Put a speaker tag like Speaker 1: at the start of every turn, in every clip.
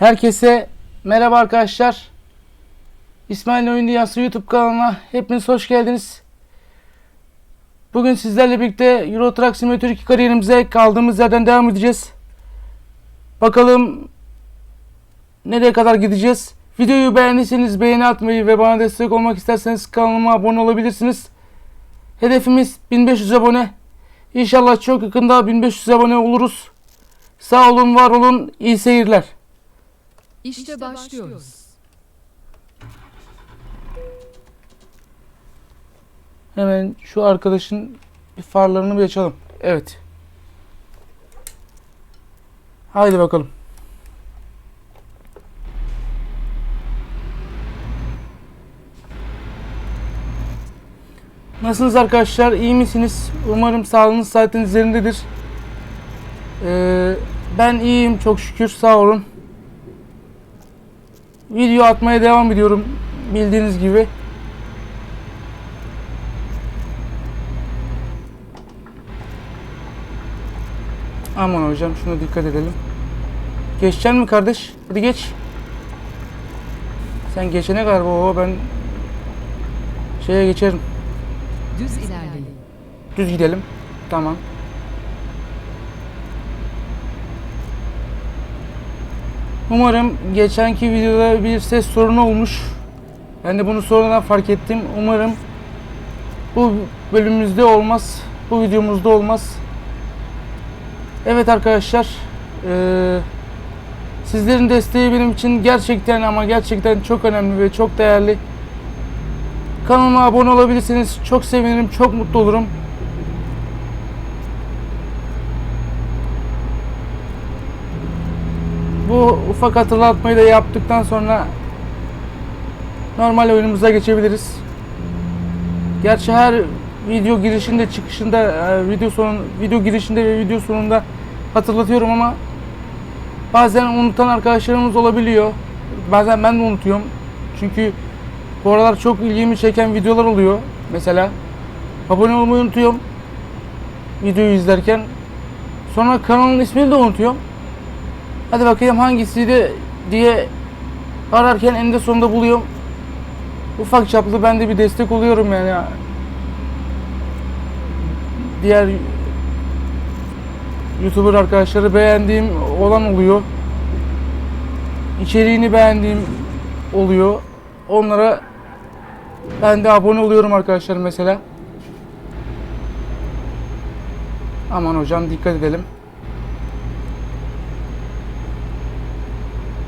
Speaker 1: Herkese merhaba arkadaşlar. İsmail Oyun Dünyası YouTube kanalına hepiniz hoş geldiniz. Bugün sizlerle birlikte Euro Truck Simulator 2 kariyerimize kaldığımız yerden devam edeceğiz. Bakalım nereye kadar gideceğiz. Videoyu beğendiyseniz beğeni atmayı ve bana destek olmak isterseniz kanalıma abone olabilirsiniz. Hedefimiz 1500 abone. İnşallah çok yakında 1500 abone oluruz. Sağ olun, var olun, iyi seyirler.
Speaker 2: İşte başlıyoruz.
Speaker 1: Hemen şu arkadaşın farlarını bir açalım. Evet. Haydi bakalım. Nasılsınız arkadaşlar? İyi misiniz? Umarım sağlığınız saatiniz yerindedir. Ee, ben iyiyim çok şükür sağ olun. Video atmaya devam ediyorum bildiğiniz gibi. Aman hocam şuna dikkat edelim. Geçeceksin mi kardeş? Hadi geç. Sen geçene kadar baba ben şeye geçerim.
Speaker 2: Düz ilerleyin.
Speaker 1: Düz gidelim. Tamam. Umarım geçenki videoda bir ses sorunu olmuş. Ben de bunu sonradan fark ettim. Umarım bu bölümümüzde olmaz. Bu videomuzda olmaz. Evet arkadaşlar. eee, sizlerin desteği benim için gerçekten ama gerçekten çok önemli ve çok değerli. Kanalıma abone olabilirsiniz. Çok sevinirim, çok mutlu olurum. Bu ufak hatırlatmayı da yaptıktan sonra normal oyunumuza geçebiliriz. Gerçi her video girişinde çıkışında e, video sonun video girişinde ve video sonunda hatırlatıyorum ama bazen unutan arkadaşlarımız olabiliyor. Bazen ben de unutuyorum. Çünkü bu aralar çok ilgimi çeken videolar oluyor. Mesela abone olmayı unutuyorum. Videoyu izlerken. Sonra kanalın ismini de unutuyorum. Hadi bakayım hangisiydi diye ararken eninde sonunda buluyorum. Ufak çaplı ben de bir destek oluyorum yani. Diğer YouTuber arkadaşları beğendiğim olan oluyor. İçeriğini beğendiğim oluyor. Onlara ben de abone oluyorum arkadaşlar mesela. Aman hocam dikkat edelim.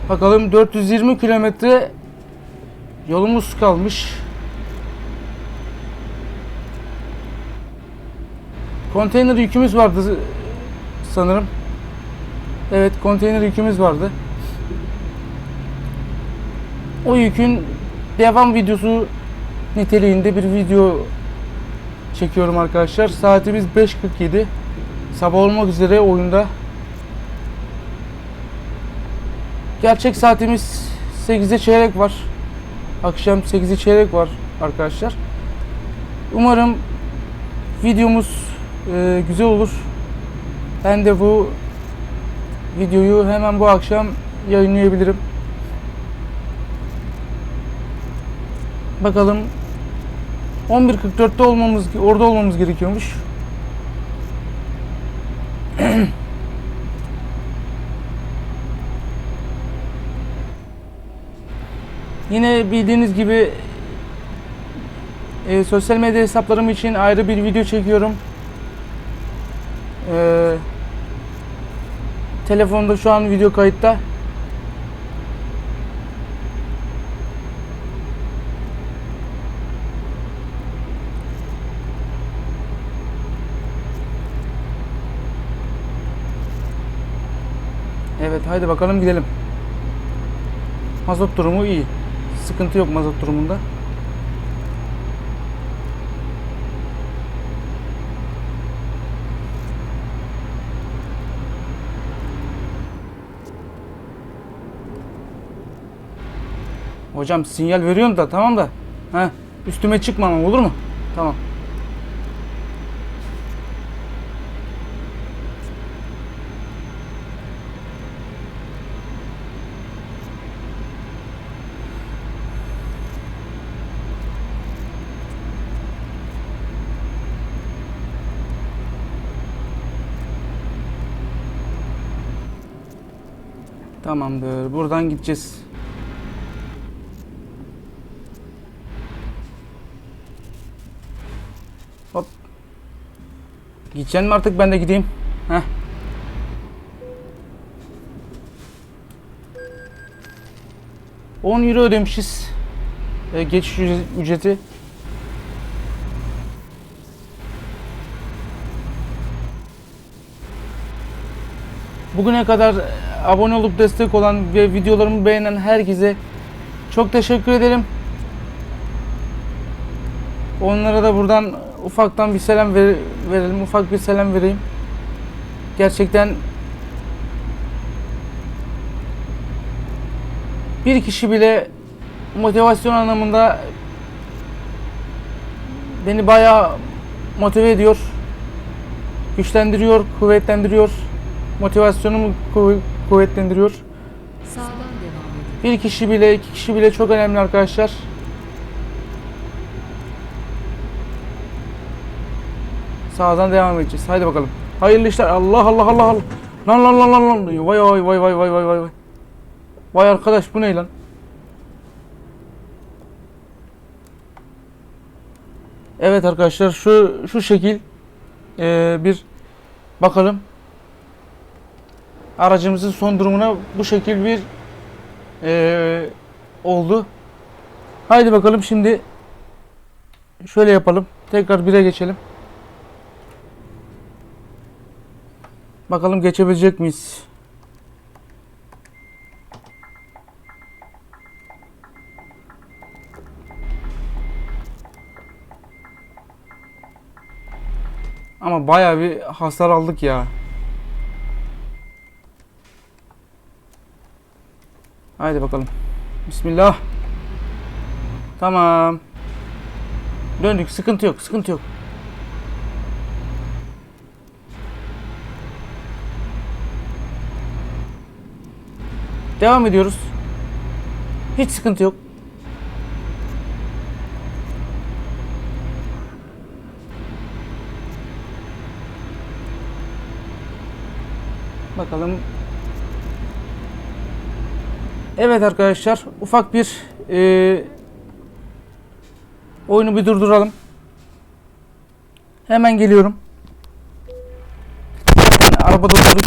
Speaker 1: Bakalım 420 kilometre yolumuz kalmış. Konteyner yükümüz vardı sanırım. Evet konteyner yükümüz vardı. O yükün devam videosu niteliğinde bir video çekiyorum arkadaşlar. Saatimiz 5.47. Sabah olmak üzere oyunda. Gerçek saatimiz 8'e çeyrek var. Akşam 8'e çeyrek var arkadaşlar. Umarım videomuz e, güzel olur. Ben de bu videoyu hemen bu akşam yayınlayabilirim. Bakalım 11.44'te olmamız orada olmamız gerekiyormuş. Yine bildiğiniz gibi e, sosyal medya hesaplarım için ayrı bir video çekiyorum. E, telefonda şu an video kayıtta. Evet haydi bakalım gidelim. Mazot durumu iyi. Sıkıntı yok mazot durumunda. Hocam sinyal veriyorsun da tamam da. Heh, üstüme çıkma ama olur mu? Tamam. Tamamdır. Buradan gideceğiz. Hop. Gideceksin mi artık ben de gideyim? Heh. On euro ödemişiz. E, geçiş ücre- ücreti. Bugüne kadar abone olup destek olan ve videolarımı beğenen herkese çok teşekkür ederim. Onlara da buradan ufaktan bir selam ver- verelim, ufak bir selam vereyim. Gerçekten bir kişi bile motivasyon anlamında beni bayağı motive ediyor, güçlendiriyor, kuvvetlendiriyor, motivasyonumu kuv- kuvvetlendiriyor.
Speaker 2: Sağdan devam edin.
Speaker 1: Bir kişi bile, iki kişi bile çok önemli arkadaşlar. Sağdan devam edeceğiz. Haydi bakalım. Hayırlı işler. Allah Allah Allah Allah. Lan lan lan lan lan. Vay vay vay vay vay vay vay. vay. Arkadaş bu ne lan? Evet arkadaşlar şu şu şekil eee, bir bakalım. Aracımızın son durumuna bu şekil bir eee, oldu. Haydi bakalım şimdi şöyle yapalım. Tekrar 1'e geçelim. Bakalım geçebilecek miyiz? Ama bayağı bir hasar aldık ya. Haydi bakalım. Bismillah. Tamam. Döndük. Sıkıntı yok. Sıkıntı yok. Devam ediyoruz. Hiç sıkıntı yok. Bakalım. Evet arkadaşlar ufak bir eee oyunu bir durduralım. Hemen geliyorum. Zaten arabada oturduk.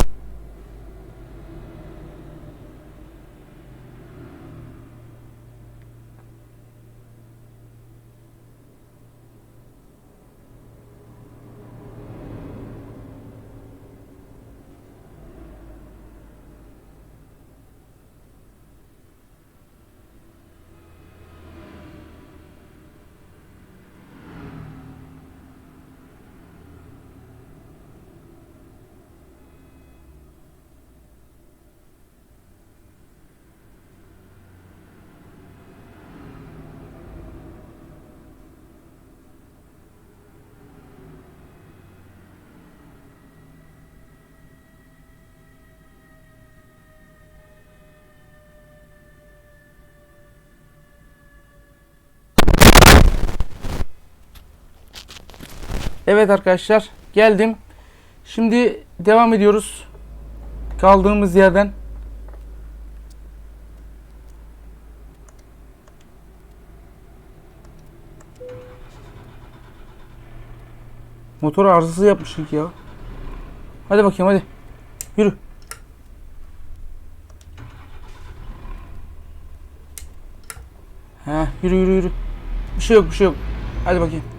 Speaker 1: Evet arkadaşlar geldim. Şimdi devam ediyoruz. Kaldığımız yerden. Motor arızası yapmışık ya. Hadi bakayım hadi. Yürü. He yürü yürü yürü. Bir şey yok bir şey yok. Hadi bakayım.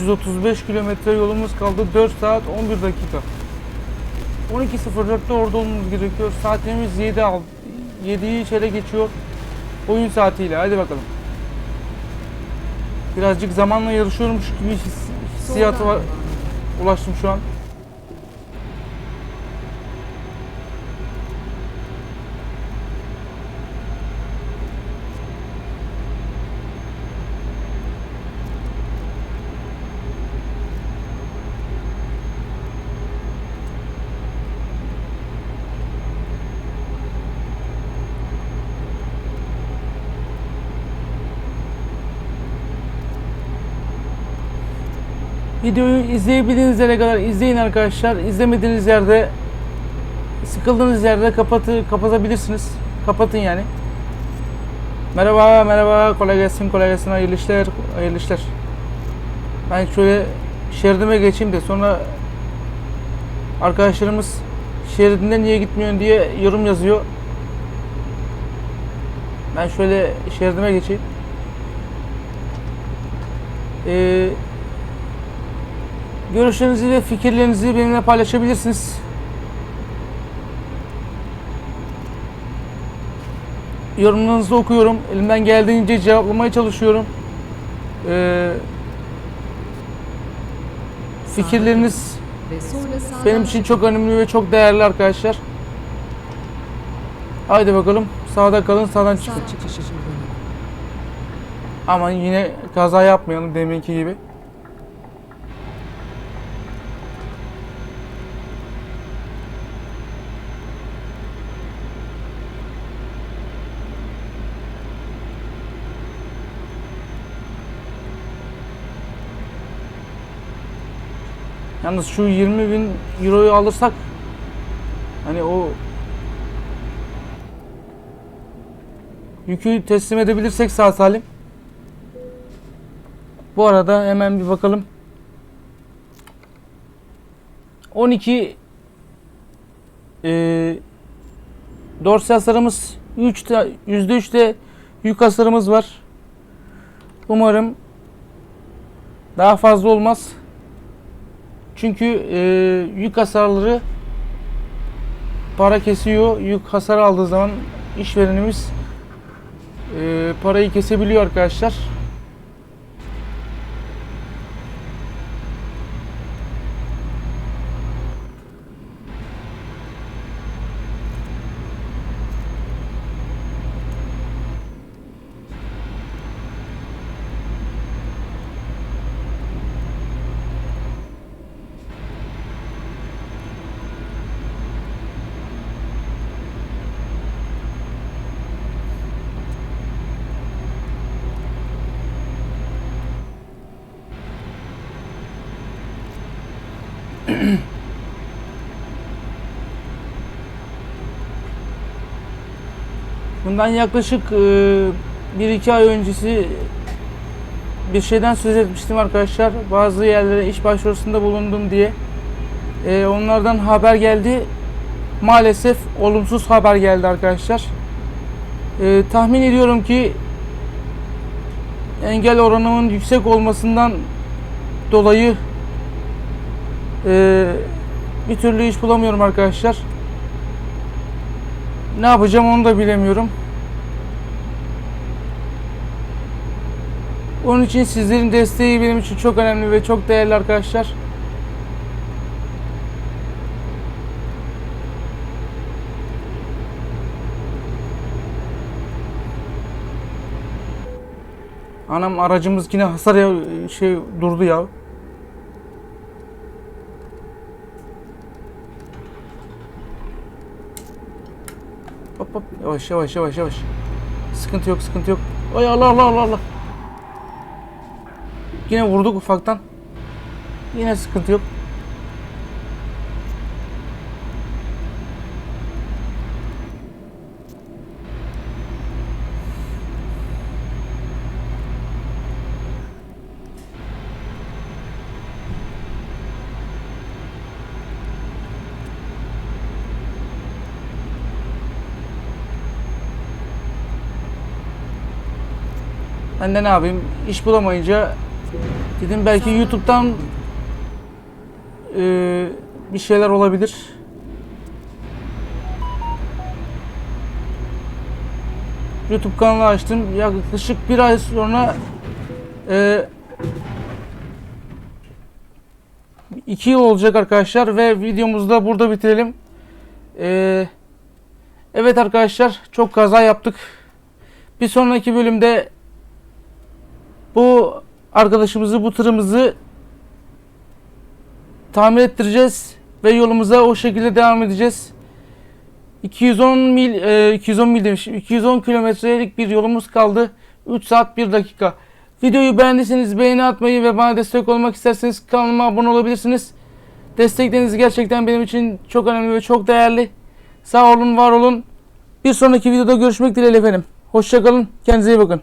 Speaker 1: ...335 kilometre yolumuz kaldı. 4 saat 11 dakika. 12.04'te orada olmamız gerekiyor. Saatimiz 7 al 7'yi içeri geçiyor. Oyun saatiyle. Hadi bakalım. Birazcık zamanla yarışıyormuş gibi his, hissiyatı var. Ulaştım şu an. Videoyu izleyebildiğiniz yere kadar izleyin arkadaşlar. İzlemediğiniz yerde sıkıldığınız yerde kapatı kapatabilirsiniz. Kapatın yani. Merhaba, merhaba. Kolay gelsin, kolay gelsin. Hayırlı işler, hayırlı işler. Ben şöyle şeridime geçeyim de sonra arkadaşlarımız şeridinde niye gitmiyorsun diye yorum yazıyor. Ben şöyle şeridime geçeyim. Ee, görüşlerinizi ve fikirlerinizi benimle paylaşabilirsiniz. Yorumlarınızı okuyorum. Elimden geldiğince cevaplamaya çalışıyorum. Ee, fikirleriniz benim için çok önemli ve çok değerli arkadaşlar. Haydi bakalım. Sağda kalın, sağdan çıkın.
Speaker 2: sağ çıkışı kullanın.
Speaker 1: Ama yine kaza yapmayalım deminki gibi. Yalnız şu 20 bin euroyu alırsak hani o yükü teslim edebilirsek sağ salim bu arada hemen bir bakalım. 12 e, dorsi hasarımız 3 %3 de yük hasarımız var. Umarım daha fazla olmaz. Çünkü e, yük hasarları para kesiyor. Yük hasar aldığı zaman işverenimiz e, parayı kesebiliyor arkadaşlar. Bundan yaklaşık e, 1-2 ay öncesi bir şeyden söz etmiştim arkadaşlar. Bazı yerlere iş başvurusunda bulundum diye. E, onlardan haber geldi. Maalesef olumsuz haber geldi arkadaşlar. E, tahmin ediyorum ki engel oranımın yüksek olmasından dolayı bir türlü iş bulamıyorum arkadaşlar. Ne yapacağım onu da bilemiyorum. Onun için sizlerin desteği benim için çok önemli ve çok değerli arkadaşlar. Anam aracımız yine hasar ya- şey durdu ya. Hop hop yavaş yavaş yavaş yavaş. Sıkıntı yok sıkıntı yok. Ay Allah Allah Allah Allah. Yine vurduk ufaktan. Yine sıkıntı yok. Ben de ne yapayım? İş bulamayınca dedim belki YouTube'dan eee, bir şeyler olabilir. YouTube kanalı açtım. Yaklaşık bir ay sonra eee iki yıl olacak arkadaşlar ve videomuzu da burada bitirelim. Eee, evet arkadaşlar çok kaza yaptık. Bir sonraki bölümde bu arkadaşımızı, bu tırımızı tamir ettireceğiz ve yolumuza o şekilde devam edeceğiz. 210 mil, e, 210 mil demişim, 210 kilometrelik bir yolumuz kaldı. 3 saat 1 dakika. Videoyu beğendiyseniz beğeni atmayı ve bana destek olmak isterseniz kanalıma abone olabilirsiniz. Destekleriniz gerçekten benim için çok önemli ve çok değerli. Sağ olun, var olun. Bir sonraki videoda görüşmek dileğiyle efendim. Hoşçakalın, kendinize iyi bakın.